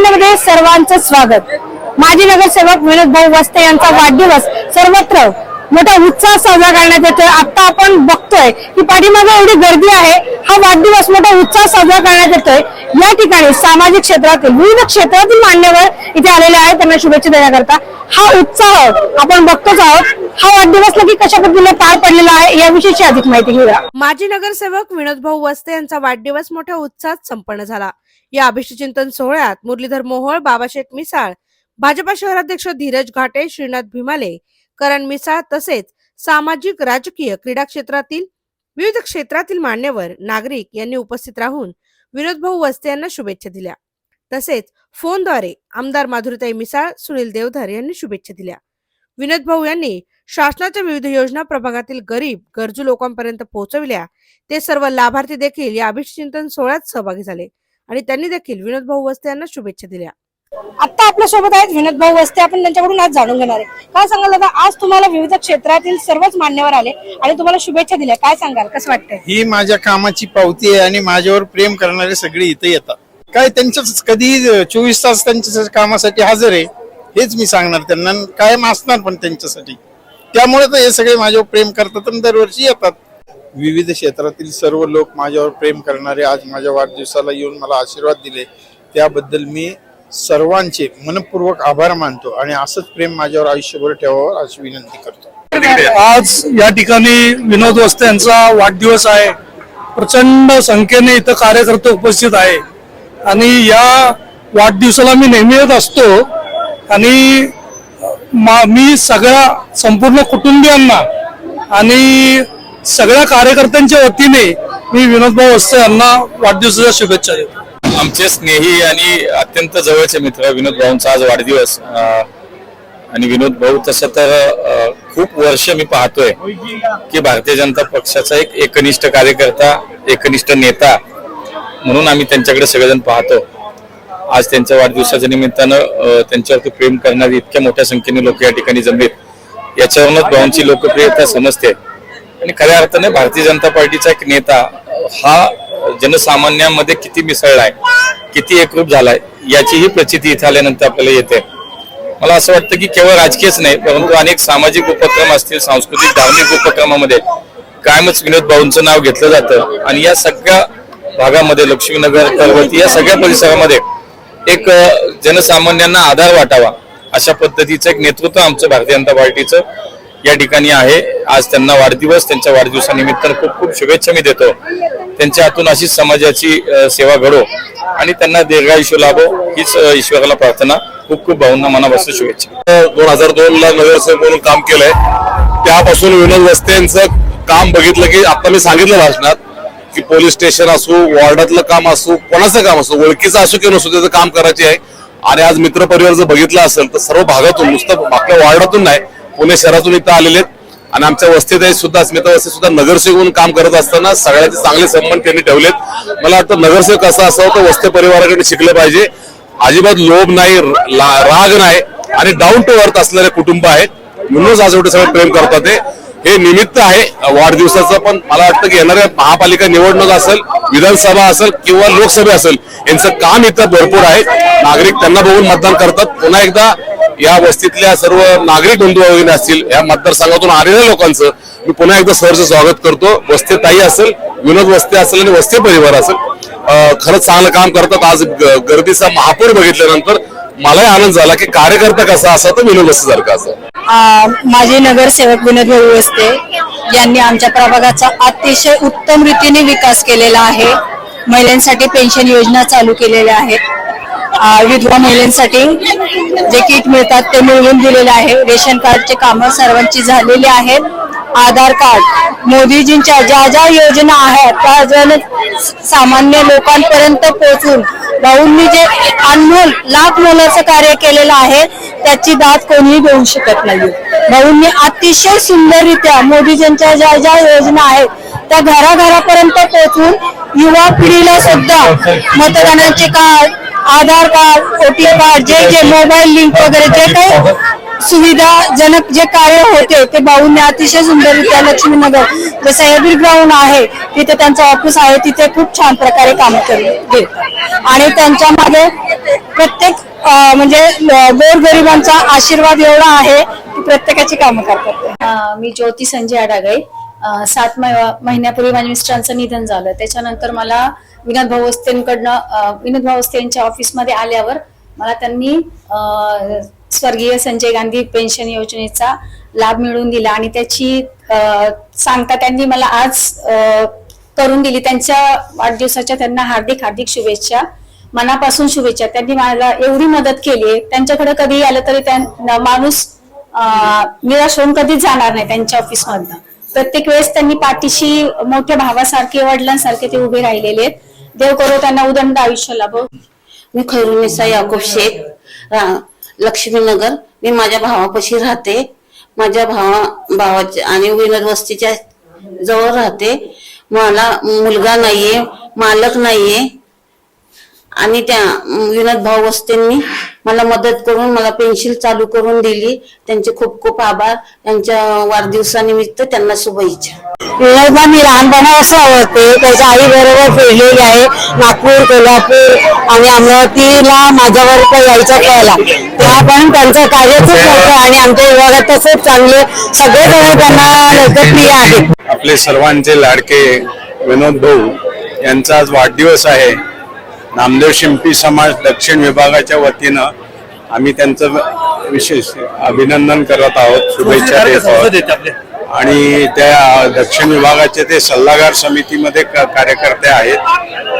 मध्ये सर्वांचं स्वागत. माजी नगरसेवक विनोद भाऊ वस्ते यांचा वाढदिवस सर्वत्र मोठा उत्साह साजरा करण्यात येतोय. आता आपण बघतोय की पाठीमागे एवढी गर्दी आहे हा वाढदिवस मोठा उत्साह साजरा करण्यात येतोय. या ठिकाणी सामाजिक क्षेत्रातील विविध क्षेत्रातील मान्यवर इथे आलेले आहेत. त्यांना शुभेच्छा देण्याकरता हा उत्साह आपण बघतोच आहोत. हा वाढदिवस नक्की कशा पद्धतीने पार पडलेला आहे याविषयीची अधिक माहिती घेऊया. माजी नगरसेवक विनोद भाऊ वस्ते यांचा वाढदिवस मोठ्या उत्साहात संपन्न झाला. या अभिष्टचिंतन सोहळ्यात मुरलीधर मोहोळ बाबाशेठ मिसाळ भाजपा शहराध्यक्ष धीरज घाटे श्रीनाथ भीमाले करण मिसाळ तसेच सामाजिक राजकीय क्रीडा क्षेत्रातील विविध क्षेत्रातील मान्यवर नागरिक यांनी उपस्थित राहून विनोद भाऊ वस्ते यांना शुभेच्छा दिल्या. तसेच फोनद्वारे आमदार माधुरीताई मिसाळ सुनील देवधर यांनी शुभेच्छा दिल्या. विनोद भाऊ यांनी शासनाच्या विविध योजना प्रभागातील गरीब गरजू लोकांपर्यंत पोहोचविल्या. ते सर्व लाभार्थी देखील या अभिष्टचिंतन सोहळ्यात सहभागी झाले. आणि त्यांनी देखील विनोद भाऊ वस्ते यांना शुभेच्छा दिल्या. आता आपल्यासोबत आहेत विनोद भाऊ वस्ते. आपण त्यांच्याकडून आज जाणून घेणार आहे. काय सांगाल दादा? आज तुम्हाला विविध क्षेत्रातील सर्वच मान्यवर आले आणि तुम्हाला शुभेच्छा दिल्या. काय सांगाल? कसं वाटतंय? ही माझ्या कामाची पावती आहे आणि माझ्यावर प्रेम करणारे सगळे इथे येतात. काय त्यांच्याच कधी चोवीस तास त्यांच्या कामासाठी हजर आहे हेच मी सांगणार त्यांना. कायम असणार पण त्यांच्यासाठी. त्यामुळे तर हे सगळे माझ्यावर प्रेम करतात आणि दरवर्षी येतात. विविध क्षेत्रातील सर्व लोक माझ्यावर प्रेम करणारे आज माझ्या वाढदिवसाला येऊन मला आशीर्वाद दिले. त्याबद्दल मी सर्वांचे मनपूर्वक आभार मानतो आणि असंच प्रेम माझ्यावर आयुष्यभर ठेवावं अशी विनंती करतो. आज या ठिकाणी विनोद वस्ते यांचा वाढदिवस आहे. प्रचंड संख्येने इथं कार्यकर्ते उपस्थित आहे. आणि या वाढदिवसाला मी नेहमी येत असतो. आणि मा- मी सगळ्या संपूर्ण कुटुंबियांना आणि सगळ्या कार्यकर्त्यांच्या वतीने मी विनोद भाऊ वस्ते यांना वाढदिवसाच्या शुभेच्छा देतो. आमचे स्नेही आणि अत्यंत जवळचे मित्र विनोद भाऊंचा आज वाढदिवस अं, आणि विनोद भाऊ तसं तर खूप वर्ष मी पाहतोय की भारतीय जनता पक्षाचा एक एकनिष्ठ कार्यकर्ता एकनिष्ठ नेता म्हणून आम्ही त्यांच्याकडे सगळेजण पाहतो. आज त्यांच्या वाढदिवसाच्या निमित्तानं त्यांच्यावरती प्रेम करणारी इतक्या मोठ्या संख्येने लोक या ठिकाणी जमलेत. याच्यावरूनच भाऊंची लोकप्रियता समजते. आणि खऱ्या अर्थाने भारतीय जनता पार्टीचा एक नेता हा जनसामान्यांमध्ये किती मिसळलाय किती एकरूप झालाय याचीही प्रचिती इथे आल्यानंतर आपल्याला येते. मला असं वाटतं की केवळ राजकीयच नाही परंतु अनेक सामाजिक उपक्रम असतील सांस्कृतिक धार्मिक उपक्रमामध्ये कायमच विनोद भाऊंचं नाव घेतलं जातं. आणि या सगळ्या भागामध्ये लक्ष्मीनगर पर्वती या सगळ्या परिसरामध्ये एक जनसामान्यांना आधार वाटावा अशा पद्धतीचं एक नेतृत्व आमचं भारतीय जनता पार्टीचं या ठिकाणी आहे. आज त्यांना वाढदिवस त्यांच्या वाढदिवसानिमित्त खूप खूप शुभेच्छा मी देतो. त्यांच्या हातून अशीच समाजाची सेवा घडो आणि त्यांना दीर्घायुष्य लाभो. हीच ईश्वराला प्रार्थना. खूप खूप भाऊंना मनापासून शुभेच्छा. दोन हजार दोन ला नगरसेवक म्हणून काम केलंय. त्यापासून विनोद वस्ते यांचं काम बघितलं की आता मी सांगितलं भाषणात की पोलीस स्टेशन असो वॉर्डातलं काम असो कोणाचं काम असो ओळखीचं असो की नसो त्याचं काम करायचे आहे. आणि आज मित्र परिवार जर बघितलं असेल तर सर्व भागातून नुसतं आपल्या वॉर्डातून नाही पुणे शहरातून इथं आलेले आहेत. आणि आमच्या वस्तीत आहे सुद्धा अस्मिता वस्तीत सुद्धा नगरसेवक म्हणून काम करत असताना सगळ्याचे चांगले संबंध त्यांनी ठेवलेत मला वाटतं नगरसेवक असा असावं तर वस्ते परिवाराकडे शिकलं पाहिजे. अजिबात लोभ नाही राग नाही आणि डाऊन टू अर्थ असणारे कुटुंब आहेत. म्हणूनच आज एवढे सगळे प्रेम करतात ते. हे निमित्त आहे वाढदिवसाचं पण मला वाटतं की येणाऱ्या महापालिका निवडणूक असेल विधानसभा असेल किंवा लोकसभा असेल यांचं काम इथं भरपूर आहे. नागरिक त्यांना बघून मतदान करतात. पुन्हा एकदा या वस्तीतल्या सर्व नागरिक बंधू भगिनी असतील या मतदारसंघातून आलेल्या लोकांचं मी पुन्हा एकदा सहर्ष स्वागत करतो. वस्ती ताई असेल विनोद वस्ते असेल आणि वस्ते परिवार असेल. खरंच चांगलं काम करतात. आज गर्दीचा महापूर बघितल्यानंतर मलाही आनंद झाला की कार्यकर्ता कसा असा तर विनोद वस्ते सारखा असा. माझे नगरसेवक विनोद भाऊ वस्ते यांनी आमच्या प्रभागाचा अतिशय उत्तम रीतीने विकास केलेला आहे. महिलांसाठी पेन्शन योजना चालू केलेल्या आहेत. विधवा महिलांसाठी जे किट मिळतात ते मिळवून दिलेले आहे. रेशन कार्डचे कामं सर्वांची झालेली आहेत. आधार कार्ड मोदीजींच्या ज्या ज्या योजना आहेत त्या जण सामान्य लोकांपर्यंत पोहोचून भाऊंनी जे अनमोल लाख मोलाचं कार्य केलेलं आहे त्याची दाद कोणीही देऊ शकत नाही. भाऊंनी अतिशय सुंदररित्या मोदीजींच्या ज्या ज्या योजना आहेत त्या घराघरापर्यंत पोहोचून युवा पिढीला सुद्धा मतदानाचे card Aadhaar card OTA card जे जे मोबाईल लिंक वगैरे जे काही सुविधाजनक जे कार्य होते ते भाऊंनी अतिशय सुंदररित्या लक्ष्मीनगर जे सह्याद्री ग्राउंड आहे तिथे त्यांचं ऑफिस आहे तिथे खूप छान प्रकारे काम केले आणि त्यांच्या मागे प्रत्येक म्हणजे गोरगरिबांचा आशीर्वाद एवढा आहे की प्रत्येकाची कामं करतात. मी ज्योती संजय आडागळे. सात मै- महिन्यापूर्वी माझ्या मिस्टरांचं निधन झालं. त्याच्यानंतर मला विनोद भाऊ वस्तेंकडनं विनोद भाऊ यांच्या ऑफिसमध्ये आल्यावर मला त्यांनी स्वर्गीय संजय गांधी पेन्शन योजनेचा लाभ मिळवून दिला आणि त्याची सांगता त्यांनी मला आज करून दिली. त्यांच्या वाढदिवसाच्या त्यांना हार्दिक हार्दिक शुभेच्छा मनापासून शुभेच्छा. त्यांनी मला एवढी मदत केली. आहे त्यांच्याकडे कधी आलं तरी त्या माणूस निराश होऊन कधीच जाणार नाही त्यांच्या ऑफिसमधनं. प्रत्येक वेळेस त्यांनी पाठीशी मोठ्या भावासारखे वडिलांसारखे ते उभे राहिलेले आहेत. देव करो त्यांना उदंड आयुष्य लाभो मी खैरुनिसा याकोब शेख लक्ष्मीनगर मी माझ्या भावापाशी राहते. माझ्या भावा भावाच्या आणि विनोद वस्तीच्या जवळ राहते. मला मुलगा नाहीये मालक नाहीये. आणि त्या विनोद भाऊ वस्तेंनी मला मदत करून मला पेन्शिल चालू करून दिली. त्यांचे खूप खूप आभार. त्यांच्या वाढदिवसानिमित्त त्यांना शुभेच्छा. विनोदला मी लहानपणापासून आवडते. त्याच्या आई बरोबर फिरलेली आहे. नागपूर कोल्हापूर आणि अमरावतीला माझ्यावर यायचा कळला तेव्हा पण त्यांचं कार्य खूप मोठं आणि आमच्या विभागात तर खूप चांगले सगळेजण त्यांना लोकप्रिय आहेत. आपले सर्वांचे लाडके विनोद भाऊ यांचा आज वाढदिवस आहे. नामदेव शिंपी समाज दक्षिण विभागाच्या वतीनं आम्ही त्यांचं विशेष अभिनंदन करत आहोत शुभेच्छा देत आहोत. आणि त्या दक्षिण विभागाचे ते सल्लागार समितीमध्ये कार्यकर्ते आहेत.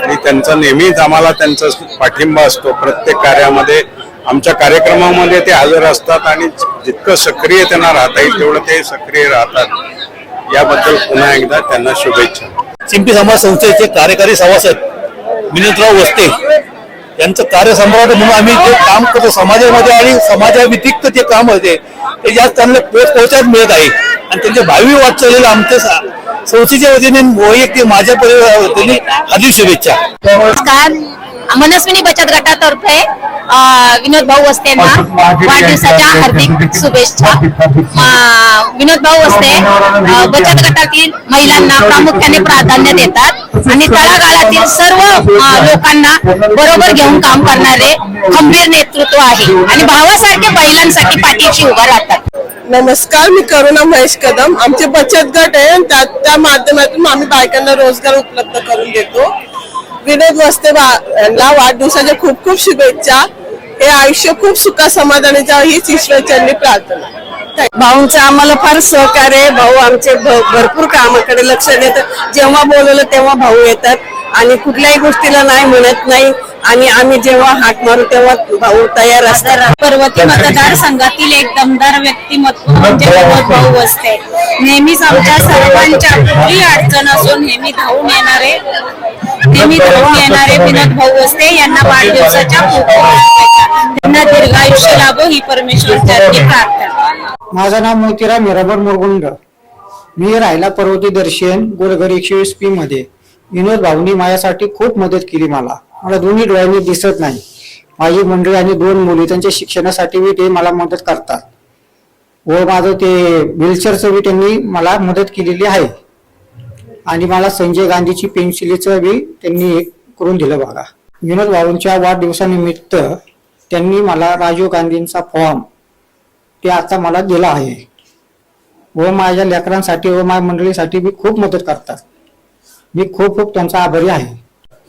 आणि त्यांचा नेहमीच आम्हाला त्यांचा पाठिंबा असतो. प्रत्येक कार्यामध्ये आमच्या कार्यक्रमामध्ये ते हजर असतात आणि जितकं सक्रिय त्यांना राहता येईल तेवढं ते सक्रिय राहतात. याबद्दल पुन्हा एकदा त्यांना शुभेच्छा. चिंपी समाज संस्थेचे कार्यकारी सभासद विनोदराव वस्ते यांचं कार्य म्हणून आम्ही जे काम करतो समाजामध्ये आणि समाजाव्यतिरिक्त जे काम होते ते जास्त त्यांना पोच पोहोचत मिळत आहे. आणि त्यांच्या भावी वाटचालीला आमच्या संस्थेच्या वतीने वैयक्तिक माझ्या परिवारा वतीने हार्दिक शुभेच्छा. नमस्कार. मनस्विनी बचत गटातर्फे विनोद भाऊ वस्ते यांना वाढदिवसाच्या हार्दिक शुभेच्छा. विनोद भाऊ वस्ते बचत गटातील महिलांना प्रामुख्याने प्राधान्य देतात आणि तळागाळातील सर्व लोकांना बरोबर घेऊन काम करणारे खंबीर नेतृत्व आहे. आणि भावासारखे महिलांसाठी पाठीशी उभा राहतात. नमस्कार मी करुणा महेश कदम. आमचे बचत गट आहे आणि त्या त्या माध्यमातून आम्ही बायकांना रोजगार उपलब्ध करून देतो. विनोद वस्ते यांना वाढदिवसाच्या खूप खूप शुभेच्छा. हे आयुष्य खूप सुखा समाधानी जावं हीच ईश्वरचरणी प्रार्थना. भाऊंचं आम्हाला फार सहकार्य आहे. भाऊ आमचे भरपूर कामाकडे लक्ष देतात. जेव्हा बोलवलं तेव्हा भाऊ येतात. आणि कुठल्याही गोष्टीला नाही म्हणत नाही. आणि आम्ही जेव्हा हाक मारू तेव्हा भाऊ तयार असतात. पर्वती मतदारसंघातील एक दमदार व्यक्तिमत्व म्हणजे विनोद भाऊ वसते नेहमीच आमच्या सर्वांच्या कुठली अडचण असो नेहमी धावून येणारे नेहमी धावून येणारे विनोद भाऊ वसते यांना वाढदिवसाच्या खूप. त्यांना दीर्घायुष्य लाभो ही परमेश्वरच्या प्रार्थना माझं नाव मोतीराम हिराबर मुरगुंड मी राहिला पर्वती दर्शन गोरघर एकशे वीस पी मध्ये. विनोद भाऊनी माझ्यासाठी खूप मदत केली मला. मला दोन्ही डोळ्यांनी दिसत नाही. माझी मंडळी आणि दोन मुली त्यांच्या शिक्षणासाठी बी ते मला मदत करतात. व माझं ते व्हीलचेअरचं बी त्यांनी मला मदत केलेली आहे. आणि मला संजय गांधीची पेन्सिलीचं बी त्यांनी एक करून दिलं बघा. विनोद भाऊंच्या वाढदिवसानिमित्त त्यांनी मला राजीव गांधींचा फॉर्म ते आता मला दिला आहे. व माझ्या लेकरांसाठी व माझ्या मंडळीसाठी बी खूप मदत करतात. मी खूप खूप त्यांचा आभारी आहे.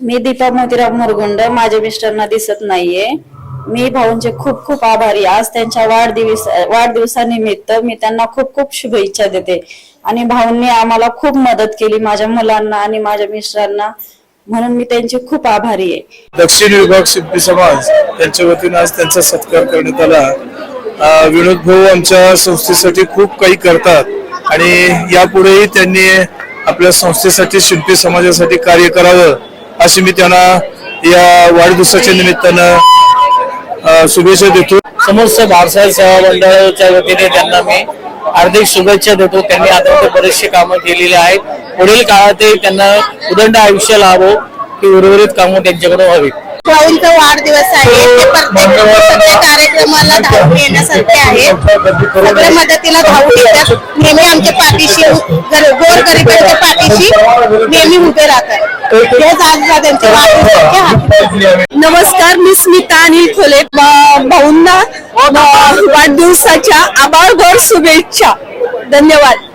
मी दीपा मोतीराव मुरगुंड माझ्या मिस्टरना दिसत नाहीये. मी भाऊंचे खूप खूप आभारी आज त्यांच्या वाढदिवस वाढदिवसानिमित्त मी त्यांना खूप खूप शुभेच्छा देते. आणि भाऊंनी आम्हाला खूप मदत केली माझ्या मुलांना आणि माझ्या मिस्टरांना. म्हणून मी त्यांचे खूप आभारी आहे. दक्षिण विभाग शिंपी समाज यांच्या वतीने आज त्यांचा सत्कार करण्यात आला. विनोद भाऊ आमच्या संस्थेसाठी खूप काही करतात आणि यापुढेही त्यांनी आपल्या संस्थेसाठी शिंपी समाजासाठी कार्य करावं. अशी मी त्यांना या वाढदिवसाच्या निमित्तानं शुभेच्छा देतो. समस्त भारसाहेब सेवा मंडळाच्या वतीने त्यांना मी हार्दिक शुभेच्छा देतो. त्यांनी आता बरेचसे कामं केलेली आहेत. पुढील काळातही त्यांना उदंड आयुष्य लाभो की उर्वरित कामं त्यांच्याकडे व्हावी भाऊंचा वाढदिवस आहे. ते प्रत्येक सगळ्या कार्यक्रमाला धावून येण्यासारखे आहेत सगळ्या मदतीला धावून येतात नेहमी आमच्या पाठीशी गर- गोरगरिबांच्या पाठीशी. नेहमी उभे राहतात. हेच आज त्यांचे नमस्कार मी स्मिता अनिल खोले. भाऊंना वाढदिवसाच्या आभाळभर शुभेच्छा. धन्यवाद.